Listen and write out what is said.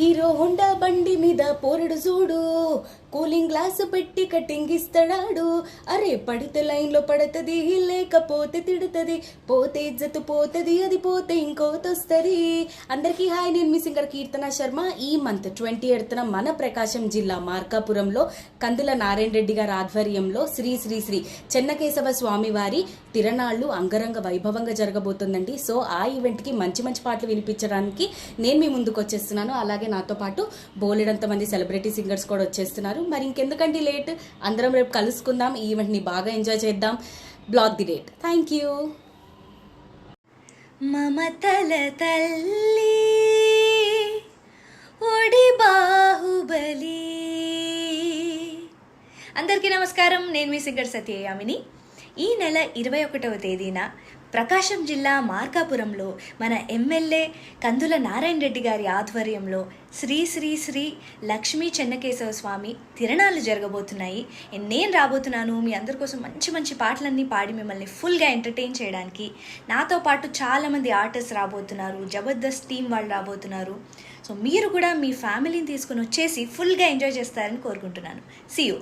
Hero Honda బండి మీద పోరడు చూడు. కూలింగ్ గ్లాస్ పెట్టి కటింగ్ ఇస్తాడాడు. అరే పడితే లైన్లో పడుతుంది లేకపోతే తిడుతుంది. పోతే ఇజ్జత్ పోతుంది అది పోతే ఇంకోటి వస్తుంది అందరికీ హాయ్ నేను మీ సింగర్ కీర్తన శర్మ. ఈ మంత్ ట్వంటీ ఎయిత్న మన ప్రకాశం జిల్లా మార్కాపురంలో కందుల నారాయణ రెడ్డి గారి ఆధ్వర్యంలో శ్రీ శ్రీ శ్రీ చెన్నకేశవ స్వామి వారి తిరణాళ్ళు అంగరంగ వైభవంగా జరగబోతుందండి. సో ఆ ఈవెంట్కి మంచి మంచి పాటలు వినిపించడానికి నేను మీ ముందుకు వచ్చేస్తున్నాను. అలాగే నాతో పాటు బోలెడంత మంది సెలబ్రిటీ సింగర్స్ కూడా వచ్చేస్తున్నారు. మరి ఇంకెందుకంటే లేట్? అందరం రేపు కలుసుకుందాం. ఈ ఈవెంట్ని బాగా ఎంజాయ్ చేద్దాం. Block the date. Thank you. మమతల తల్లి ఒడి బాహుబలి. అందరికీ నమస్కారం. నేను మీ సింగర్ సత్యయామిని ఈ నెల ఇరవై ఒకటవ తేదీన ప్రకాశం జిల్లా మార్కాపురంలో మన ఎమ్మెల్యే కందుల నారాయణ రెడ్డి గారి ఆధ్వర్యంలో శ్రీ శ్రీ శ్రీ లక్ష్మీ చెన్నకేశవ స్వామి తిరణాలు జరగబోతున్నాయి. నేను రాబోతున్నాను. మీ అందరి కోసం మంచి మంచి పాటలన్నీ పాడి మిమ్మల్ని ఫుల్గా ఎంటర్టైన్ చేయడానికి నాతో పాటు చాలామంది ఆర్టిస్ట్ రాబోతున్నారు. జబర్దస్త్ టీం వాళ్ళు రాబోతున్నారు. సో మీరు కూడా మీ ఫ్యామిలీని తీసుకుని వచ్చేసి ఫుల్గా ఎంజాయ్ చేస్తారని కోరుకుంటున్నాను. See you